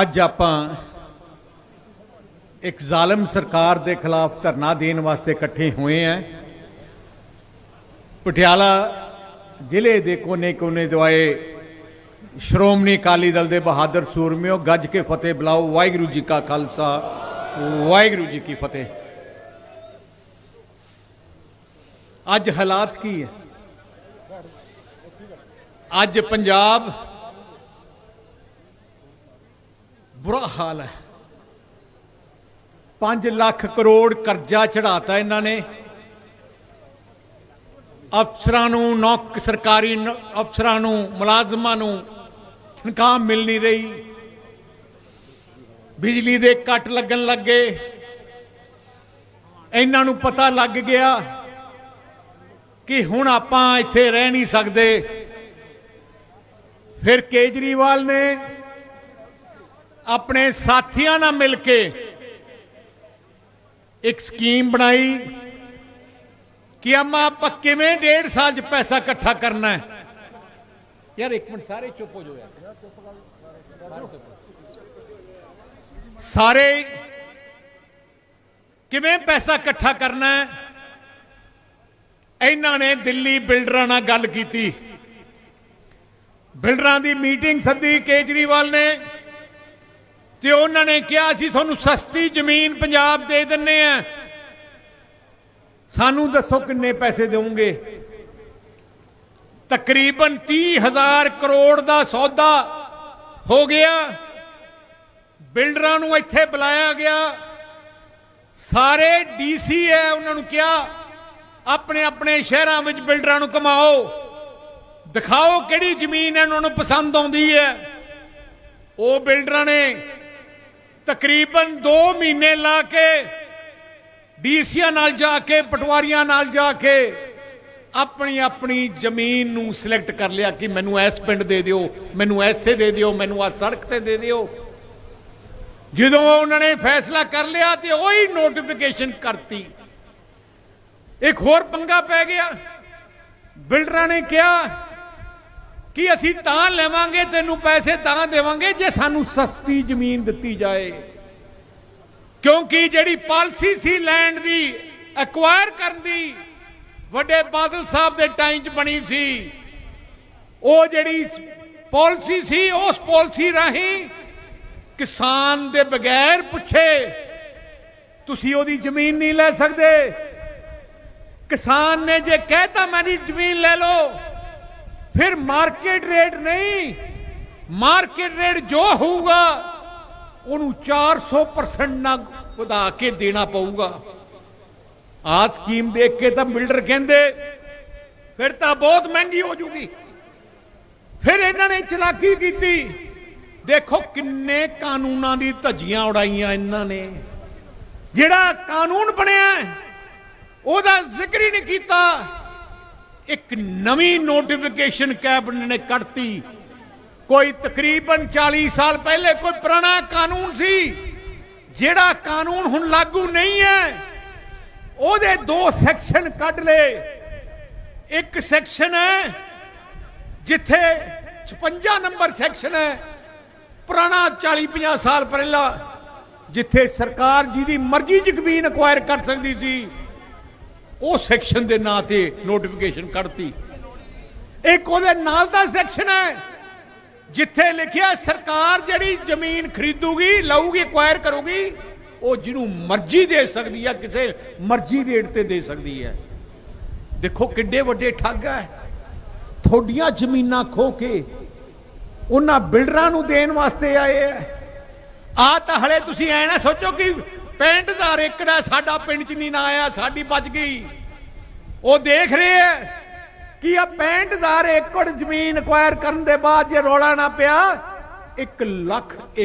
ਅੱਜ ਆਪਾਂ ਇੱਕ ਜ਼ਾਲਮ ਸਰਕਾਰ ਦੇ ਖਿਲਾਫ ਧਰਨਾ ਦੇਣ ਵਾਸਤੇ ਇਕੱਠੇ ਹੋਏ ਆਂ। ਪਟਿਆਲਾ ਜ਼ਿਲ੍ਹੇ ਦੇ ਕੋਨੇ-ਕੋਨੇ ਦਵਾਏ ਸ਼੍ਰੋਮਣੀ ਅਕਾਲੀ ਦਲ ਦੇ ਬਹਾਦਰ ਸੂਰਮਿਓ, ਗੱਜ ਕੇ ਫਤਿਹ ਬੁਲਾਓ, ਵਾਹਿਗੁਰੂ ਜੀ ਕਾ ਖਾਲਸਾ, ਵਾਹਿਗੁਰੂ ਜੀ ਕੀ ਫਤਿਹ। ਅੱਜ ਹਾਲਾਤ ਕੀ ਹੈ? ਅੱਜ ਪੰਜਾਬ ਬੁਰਾ ਹਾਲ ਹੈ। 5 ਲੱਖ ਕਰੋੜ ਕਰਜ਼ਾ ਚੜਾਤਾ ਇਹਨਾਂ ਨੇ। ਅਫਸਰਾਂ ਨੂੰ ਨੌਕ, ਸਰਕਾਰੀ ਅਫਸਰਾਂ ਨੂੰ, ਮੁਲਾਜ਼ਮਾਂ ਨੂੰ ਤਨਖਾਹ ਮਿਲ ਨਹੀਂ ਰਹੀ। ਬਿਜਲੀ ਦੇ ਕੱਟ ਲੱਗਣ ਲੱਗੇ ਇਹਨਾਂ ਨੂੰ ਪਤਾ ਲੱਗ ਗਿਆ ਕਿ ਹੁਣ ਆਪਾਂ ਇੱਥੇ ਰਹਿ ਨਹੀਂ ਸਕਦੇ। ਫਿਰ ਕੇਜਰੀਵਾਲ ਨੇ ਆਪਣੇ ਸਾਥੀਆਂ ਨਾਲ ਮਿਲ ਕੇ ਇੱਕ ਸਕੀਮ ਬਣਾਈ ਕਿ ਅਮਾ ਆਪਾਂ ਕਿਵੇਂ ਡੇਢ ਸਾਲ ਚ ਪੈਸਾ ਇਕੱਠਾ ਕਰਨਾ ਹੈ। ਯਾਰ ਇੱਕ ਮਿੰਟ, ਸਾਰੇ ਚੁੱਪ ਹੋ ਜਾਓ ਯਾਰ। ਸਾਰੇ ਕਿਵੇਂ ਪੈਸਾ ਇਕੱਠਾ ਕਰਨਾ ਹੈ? ਇਹਨਾਂ ਨੇ ਦਿੱਲੀ ਬਿਲਡਰਾਂ ਨਾਲ ਗੱਲ ਕੀਤੀ। ਬਿਲਡਰਾਂ ਦੀ ਮੀਟਿੰਗ ਸੱਦੀ ਕੇਜਰੀਵਾਲ ਨੇ। ਤੇ ਉਹਨਾਂ ਨੇ ਕਿਹਾ, ਅਸੀਂ ਤੁਹਾਨੂੰ ਸਸਤੀ ਜ਼ਮੀਨ ਪੰਜਾਬ ਦੇ ਦਿੰਨੇ ਆ। ਸਾਨੂੰ ਦੱਸੋ ਕਿੰਨੇ ਪੈਸੇ ਦੇਵੋਗੇ? ਤਕਰੀਬਨ 30000 ਕਰੋੜ ਦਾ ਸੌਦਾ ਹੋ ਗਿਆ। ਬਿਲਡਰਾਂ ਨੂੰ ਇੱਥੇ ਬੁਲਾਇਆ ਗਿਆ। ਸਾਰੇ ਡੀਸੀ ਹੈ, ਉਹਨਾਂ ਨੂੰ ਕਿਹਾ, ਆਪਣੇ ਆਪਣੇ ਸ਼ਹਿਰਾਂ ਵਿੱਚ ਬਿਲਡਰਾਂ ਨੂੰ ਕਮਾਓ ਦਿਖਾਓ ਕਿਹੜੀ ਜ਼ਮੀਨ ਹੈ, ਉਹਨਾਂ ਨੂੰ ਪਸੰਦ ਆਉਂਦੀ ਹੈ। ਉਹ ਬਿਲਡਰਾਂ ਨੇ ਤਕਰੀਬਨ 2 ਮਹੀਨੇ ਲਾ ਕੇ ਡੀਸੀਆਂ ਨਾਲ ਜਾ ਕੇ, ਪਟਵਾਰੀਆਂ ਨਾਲ ਜਾ ਕੇ ਆਪਣੀ ਆਪਣੀ ਜ਼ਮੀਨ ਨੂੰ ਸਿਲੈਕਟ ਕਰ ਲਿਆ ਕਿ ਮੈਨੂੰ ਇਸ ਪਿੰਡ ਦੇ ਦਿਓ, ਮੈਨੂੰ ਐਸੇ ਦੇ ਦਿਓ, ਮੈਨੂੰ ਆ ਸੜਕ ਤੇ ਦੇ ਦਿਓ। ਜਦੋਂ ਉਹਨਾਂ ਨੇ ਫੈਸਲਾ ਕਰ ਲਿਆ ਤੇ ਉਹੀ ਨੋਟੀਫਿਕੇਸ਼ਨ ਕਰਤੀ। ਇੱਕ ਹੋਰ ਪੰਗਾ ਪੈ ਗਿਆ। ਬਿਲਡਰਾਂ ਨੇ ਕਿਹਾ ਕਿ ਅਸੀਂ ਤਾਂ ਲੈਵਾਂਗੇ, ਤੈਨੂੰ ਪੈਸੇ ਤਾਂ ਦੇਵਾਂਗੇ ਜੇ ਸਾਨੂੰ ਸਸਤੀ ਜ਼ਮੀਨ ਦਿੱਤੀ ਜਾਏ। ਕਿਉਂਕਿ ਜਿਹੜੀ ਪਾਲਿਸੀ ਸੀ ਲੈਂਡ ਦੀ ਐਕਵਾਇਰ ਕਰਨ ਦੀ, ਵੱਡੇ ਬਾਦਲ ਸਾਹਿਬ ਦੇ ਟਾਈਮ 'ਚ ਬਣੀ ਸੀ, ਉਹ ਜਿਹੜੀ ਪਾਲਿਸੀ ਸੀ, ਉਸ ਪਾਲਿਸੀ ਰਾਹੀਂ ਕਿਸਾਨ ਦੇ ਬਗੈਰ ਪੁੱਛੇ, ਤੁਸੀਂ ਉਹਦੀ ਜ਼ਮੀਨ ਨਹੀਂ ਲੈ ਸਕਦੇ। ਕਿਸਾਨ ਨੇ ਜੇ ਕਹਿਤਾ ਮੇਰੀ ਜ਼ਮੀਨ ਲੈ ਲਓ। ਫਿਰ ਮਾਰਕੀਟ ਰੇਟ ਨਹੀਂ ਮਾਰਕੀਟ ਰੇਟ ਜੋ ਹੋਊਗਾ ਉਹਨੂੰ 400% ਨਾ ਵਧਾ ਕੇ ਦੇਣਾ ਪਊਗਾ ਆਹ ਸਕੀਮ ਦੇਖ ਕੇ ਤਾਂ ਬਿਲਡਰ ਕਹਿੰਦੇ ਫਿਰ ਤਾਂ ਬਹੁਤ ਮਹਿੰਗੀ ਹੋ ਜੂਗੀ ਫਿਰ ਇਹਨਾਂ ਨੇ ਚਲਾਕੀ ਕੀਤੀ ਦੇਖੋ ਕਿੰਨੇ ਕਾਨੂੰਨਾਂ ਦੀ ਧੱਜੀਆਂ ਉਡਾਈਆਂ ਇਹਨਾਂ ਨੇ ਜਿਹੜਾ ਕਾਨੂੰਨ ਬਣਿਆ ਉਹਦਾ ਜ਼ਿਕਰ ਹੀ ਨਹੀਂ ਕੀਤਾ ਇੱਕ ਨਵੀਂ ਨੋਟੀਫਿਕੇਸ਼ਨ ਕੈਬਨਿਟ ਨੇ ਕੱਢਤੀ। ਕੋਈ ਤਕਰੀਬਨ 40 ਸਾਲ ਪਹਿਲੇ ਕੋਈ ਪੁਰਾਣਾ ਕਾਨੂੰਨ ਸੀ, ਜਿਹੜਾ ਕਾਨੂੰਨ ਹੁਣ ਲਾਗੂ ਨਹੀਂ ਹੈ। ਉਹਦੇ ਦੋ ਸੈਕਸ਼ਨ ਕੱਢ ਲਏ। ਇੱਕ ਸੈਕਸ਼ਨ ਹੈ, ਜਿੱਥੇ 56 ਨੰਬਰ ਸੈਕਸ਼ਨ ਹੈ, ਪੁਰਾਣਾ 40 50 ਸਾਲ ਪਹਿਲਾਂ, ਜਿੱਥੇ ਸਰਕਾਰ ਜਿਹਦੀ ਮਰਜ਼ੀ ਜ਼ਮੀਨ ਅਕਵਾਇਰ ਕਰ ਸਕਦੀ ਸੀ। ਉਹ ਸੈਕਸ਼ਨ ਦੇ ਨਾਂ ਤੇ ਨੋਟੀਫਿਕੇਸ਼ਨ ਕੱਢਤੀ। ਇੱਕ ਉਹਦੇ ਨਾਲ ਦਾ ਸੈਕਸ਼ਨ ਹੈ, ਜਿੱਥੇ ਲਿਖਿਆ ਸਰਕਾਰ ਜਿਹੜੀ ਜ਼ਮੀਨ ਖਰੀਦੂਗੀ, ਲਊਗੀ ਅਕਵਾਇਰ ਕਰੂਗੀ, ਉਹ ਜਿਹਨੂੰ ਮਰਜ਼ੀ ਦੇ ਸਕਦੀ ਹੈ, ਕਿਸੇ ਮਰਜ਼ੀ ਰੇਟ ਤੇ ਦੇ ਸਕਦੀ ਹੈ। ਦੇਖੋ ਕਿੱਡੇ ਵੱਡੇ ਠੱਗ ਹੈ। ਥੋਡੀਆਂ ਜ਼ਮੀਨਾਂ ਖੋ ਕੇ ਉਹਨਾਂ ਬਿਲਡਰਾਂ ਨੂੰ ਦੇਣ ਵਾਸਤੇ ਆਏ ਹੈ। ਆ ਤਾਂ ਹਲੇ ਤੁਸੀਂ ਐ ਨਾ ਸੋਚੋ ਕਿ 65000 ਏਕੜ ਹੈ, ਸਾਡਾ ਪਿੰਡ ਚ ਨਹੀਂ ਨਾ ਆਇਆ, ਸਾਡੀ ਬਚ ਗਈ। ਉਹ ਦੇਖ ਰਹੇ ਹੈ ਕਿ ਆ 65000 ਏਕੜ ਜ਼ਮੀਨ ਅਕਵਾਇਰ ਕਰਨ ਦੇ ਬਾਅਦ ਜੇ ਰੋਲਾ ਨਾ ਪਿਆ 1 ਲੱਖ ਏਕੜ